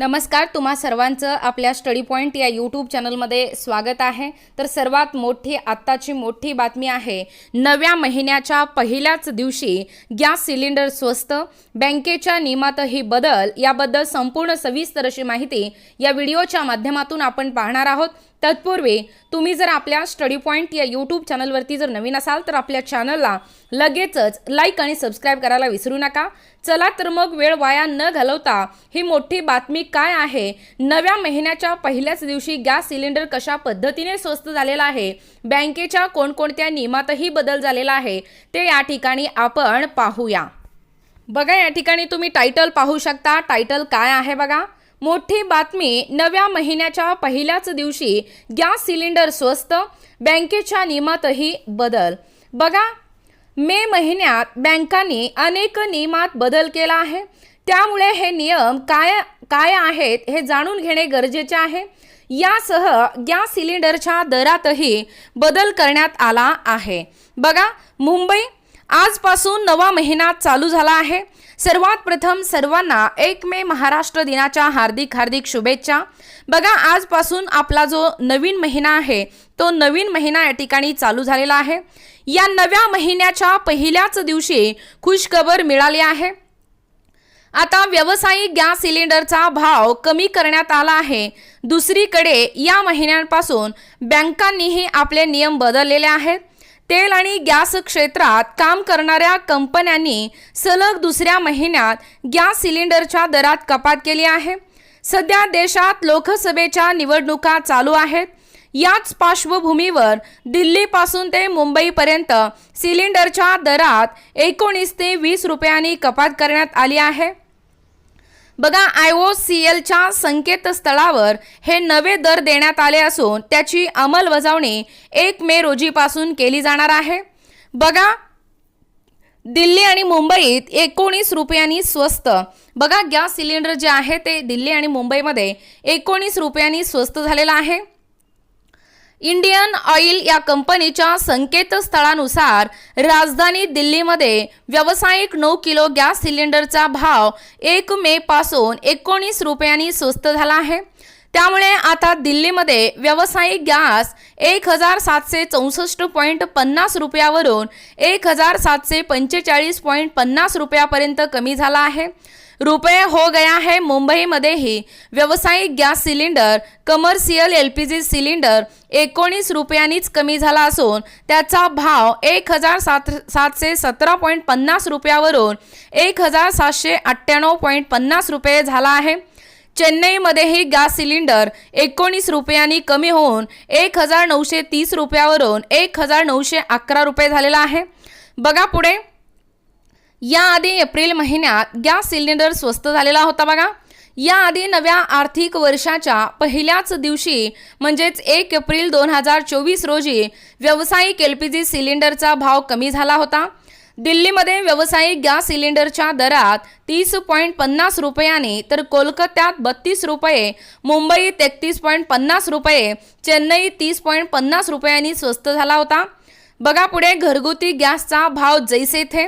नमस्कार तुम्हा सर्वांचं आपल्या स्टडी पॉईंट या यूट्यूब चॅनलमध्ये स्वागत आहे. तर सर्वात मोठी आत्ताची मोठी बातमी आहे नव्या महिन्याच्या पहिल्याच दिवशी गॅस सिलेंडर स्वस्त बँकेच्या नियमातही बदल याबद्दल संपूर्ण सविस्तर अशी माहिती या व्हिडिओच्या माध्यमातून आपण पाहणार आहोत. तत्पूर्वी तुम्ही जर आपल्या स्टडी पॉईंट या यूट्यूब चॅनलवरती जर नवीन असाल तर आपल्या चॅनलला लगेचच लाईक आणि सबस्क्राईब करायला विसरू नका. चला तर मग वेळ वाया न घालवता ही मोठी बातमी काय आहे? नव्या महिन्याच्या पहिल्याच दिवशी गॅस सिलेंडर कशा पद्धतीने स्वस्त झालेला आहे? बँकेच्या कोणकोणत्या नियमातही बदल झालेला आहे? ते या ठिकाणी आपण पाहूया. बघा या ठिकाणी तुम्ही टायटल पाहू शकता. टायटल काय आहे बघा? मोठी बातमी. नव्या महिन्याच्या पहिल्याच दिवशी गॅस सिलेंडर स्वस्त बँकेच्या नियमातही बदल. बघा मे महिन्यात बँकांनी अनेक नियमात बदल केला आहे. त्यामुळे हे नियम काय काय आहेत हे जाणून घेणे गरजेचे आहे. यासह गॅस सिलेंडरच्या दरातही बदल करण्यात आला आहे. बघा मुंबई आजपासून नवा महिना चालू झाला आहे. सर्वात प्रथम सर्वांना एक मे महाराष्ट्र दिनाच्या हार्दिक हार्दिक शुभेच्छा. बघा आजपासून आपला जो नवीन महिना आहे तो नवीन महिना या ठिकाणी चालू झालेला आहे. या नव्या महिन्याच्या पहिल्याच दिवशी खुशखबर मिळाली आहे. आता व्यावसायिक गॅस सिलेंडरचा भाव कमी करण्यात आला आहे. दुसरीकडे या महिन्यांपासून बँकांनीही आपले नियम बदललेले आहेत. तेल आणि गॅस क्षेत्रात काम करणाऱ्या कंपन्यांनी सलग दुसऱ्या महिन्यात गॅस सिलेंडरच्या दरात कपात केली आहे. सध्या देशात लोकसभेच्या निवडणुका चालू आहेत. याच पार्श्वभूमीवर दिल्लीपासून ते मुंबईपर्यंत सिलेंडरच्या दरात एकोणीस ते वीस रुपयांनी कपात करण्यात आली आहे. बघा आय ओ सी एलच्या संकेतस्थळावर हे नवे दर देण्यात आले असून त्याची अंमलबजावणी एक मे रोजीपासून केली जाणार आहे. बघा दिल्ली आणि मुंबईत एकोणीस रुपयांनी स्वस्त. बघा गॅस सिलेंडर जे आहे ते दिल्ली आणि मुंबईमध्ये एकोणीस रुपयांनी स्वस्त झालेलं आहे. इंडियन ऑइल या कंपनीच्या संकेतस्थळानुसार राजधानी दिल्लीमध्ये व्यावसायिक नऊ किलो गॅस सिलेंडरचा भाव एक मे पासून एकोणीस रुपयांनी स्वस्त झाला आहे. त्यामुळे आता दिल्लीमध्ये व्यावसायिक गॅस एक हजार सातशे चौसष्ट पॉईंट पन्नास रुपयावरून एक हजार सातशे पंचेचाळीस पॉईंट पन्नास रुपयापर्यंत कमी झाला आहे. रुपये हो गया है मुंबईमध्येही. व्यावसायिक gas cylinder commercial L P G cylinder एकोणीस रुपयांनीच कमी झाला असून त्याचा भाव एक हजार सात सातशे सतरा पॉईंट पन्नास रुपयावरून एक हजार सातशे अठ्ठ्याण्णव पॉईंट पन्नास रुपये झाला आहे. चेन्नईमध्येही गॅस सिलेंडर एकोणीस रुपयांनी कमी होऊन एक हजार नऊशे तीस रुपयावरून एक हजार नऊशे अकरा रुपये झालेला आहे. बघा पुढे. याआधी एप्रिल महिन्यात गॅस सिलेंडर स्वस्त झालेला होता बघा. याआधी नव्या आर्थिक वर्षाच्या पहिल्याच दिवशी म्हणजेच एक एप्रिल दोन हजार चोवीस रोजी व्यावसायिक एल पी जी सिलेंडरचा भाव कमी झाला होता. दिल्लीमध्ये व्यावसायिक गॅस सिलेंडरच्या दरात तीस पॉईंट पन्नास रुपयाने तर कोलकात्यात बत्तीस रुपये मुंबईत एकतीस पॉईंट पन्नास रुपये चेन्नई तीस पॉईंट पन्नास रुपयांनी स्वस्त झाला होता. बघा पुढे घरगुती गॅसचा भाव जैसे थे.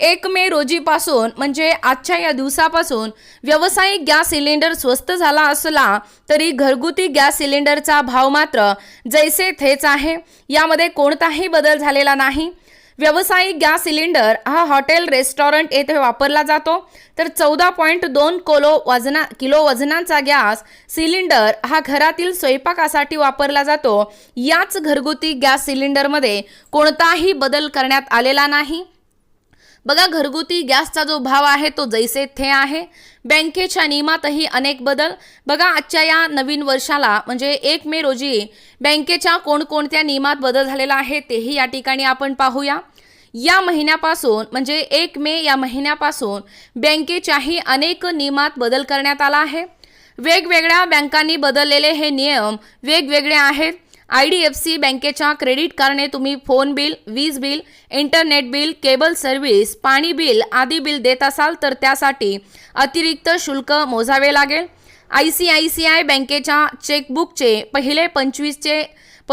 एक मे रोजीपासून म्हणजे आजच्या या दिवसापासून व्यावसायिक गॅस सिलेंडर स्वस्त झाला असला तरी घरगुती गॅस सिलेंडरचा भाव मात्र जैसे थेच आहे. यामध्ये कोणताही बदल झालेला नाही. व्यावसायिक गॅस सिलेंडर हा हॉटेल रेस्टॉरंट येथे वापरला जातो. तर चौदा पॉईंट दोन कोलो वजना किलो वजनाचा गॅस सिलेंडर हा घरातील स्वयंपाकासाठी वापरला जातो. याच घरगुती गॅस सिलेंडरमध्ये कोणताही बदल करण्यात आलेला नाही. बघा घरगुती गॅसचा जो भाव आहे तो जैसे थे आहे. बँकेच्या नियमातही अनेक बदल. बघा आजच्या या नवीन वर्षाला म्हणजे एक मे रोजी बँकेच्या कोणकोणत्या नियमात बदल झालेला आहे तेही या ठिकाणी आपण पाहूया. या महिन्यापासून म्हणजे एक मे या महिन्यापासून बँकेच्याही अनेक नियमात बदल करण्यात आला आहे. वेगवेगळ्या बँकांनी बदललेले हे नियम वेगवेगळे आहेत. आय डी एफ सी बँकेच्या क्रेडिट कार्डने तुम्ही फोन बिल वीज bill internet bill cable service पाणी बिल आदी बिल देत असाल तर त्यासाठी अतिरिक्त शुल्क मोजावे लागेल. I C I C I बँकेच्या चेकबुकचे पहिले पंचवीसचे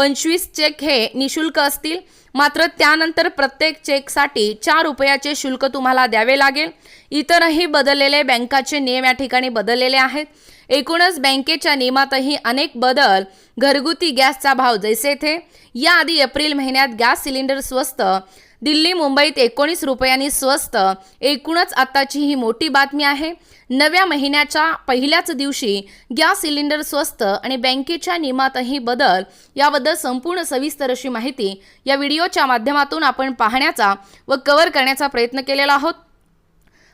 पंचवीस चेक हे निशुल्क असतील. मात्र त्यानंतर प्रत्येक चेकसाठी चार रुपयाचे शुल्क तुम्हाला द्यावे लागेल. इतरही बदललेले बँकाचे नियम या ठिकाणी बदललेले आहेत. एकूणच बँकेच्या नियमातही अनेक बदल घरगुती गॅसचा भाव जैसे थे. याआधी एप्रिल महिन्यात गॅस सिलेंडर स्वस्त दिल्ली मुंबईत एकोणीस रुपयांनी स्वस्त एकूणच आताची ही मोठी बातमी आहे. नव्या महिन्याच्या पहिल्याच दिवशी गॅस सिलेंडर स्वस्त आणि बँकेच्या नियमातही बदल याबद्दल संपूर्ण सविस्तर अशी माहिती या व्हिडिओच्या माध्यमातून आपण पाहण्याचा व कव्हर करण्याचा प्रयत्न केलेला आहोत.